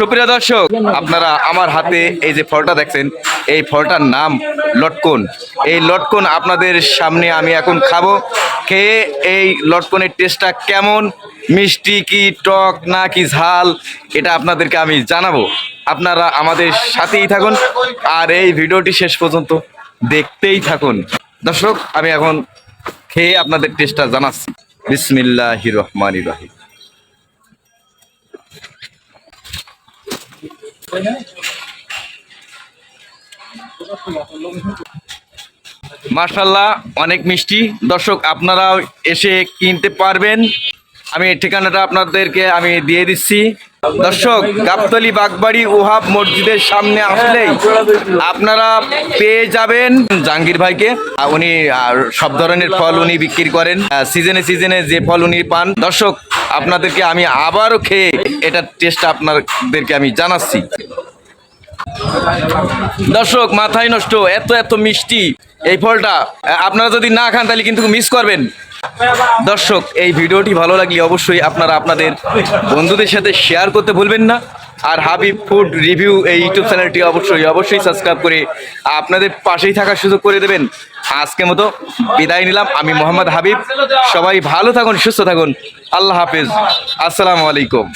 সুপ্রিয় দর্শক, আপনারা আমার হাতে এই যে ফলটা দেখছেন, এই ফলটার নাম লটকন। এই লটকন আপনাদের সামনে আমি এখন খাব। খেয়ে এই লটকনের টেস্টটা কেমন, মিষ্টি কি টক না কি ঝাল, এটা আপনাদেরকে আমি জানাব। আপনারা আমাদের সাথেই থাকুন, আর এই ভিডিওটি শেষ পর্যন্ত দেখতেই থাকুন। দর্শক, আমি এখন খেয়ে আপনাদের টেস্টটা জানাচ্ছি। বিসমিল্লাহ রহমান রাহিম। মার্শাল্লাহ অনেক মিষ্টি। দর্শক, আপনারাও এসে কিনতে পারবেন। আমি ঠিকানাটা আপনাদেরকে আমি দিয়ে দিচ্ছি। দর্শক, গাবতলি বাগবাড়ি ওহাব মসজিদের সামনে আসলেই আপনারা পেয়ে যাবেন। জাহাঙ্গীর ভাইকে উনি সব ধরনের ফল উনি বিক্রি করেন। সিজনে সিজনে যে ফল উনি পান। দর্শক আপনাদেরকে আমি আবারও খেয়ে এটার টেস্ট আপনাদেরকে আমি জানাচ্ছি। দর্শক, মাথায় নষ্ট, এত এত মিষ্টি এই ফলটা। আপনারা যদি না খান, তাহলে কিন্তু মিস করবেন। দর্শক, এই ভিডিওটি ভালো লাগলে অবশ্যই আপনারা আপনাদের বন্ধুদের সাথে শেয়ার করতে ভুলবেন না। আর হাবিব ফুড রিভিউ এই ইউটিউব চ্যানেলটি অবশ্যই অবশ্যই সাবস্ক্রাইব করে আপনাদের পাশেই থাকার সুযোগ করে দেবেন। আজকে মতো বিদায় নিলাম। আমি মোহাম্মদ হাবিব। সবাই ভালো থাকুন, সুস্থ থাকুন। আল্লাহ হাফিজ। আসসালামু আলাইকুম।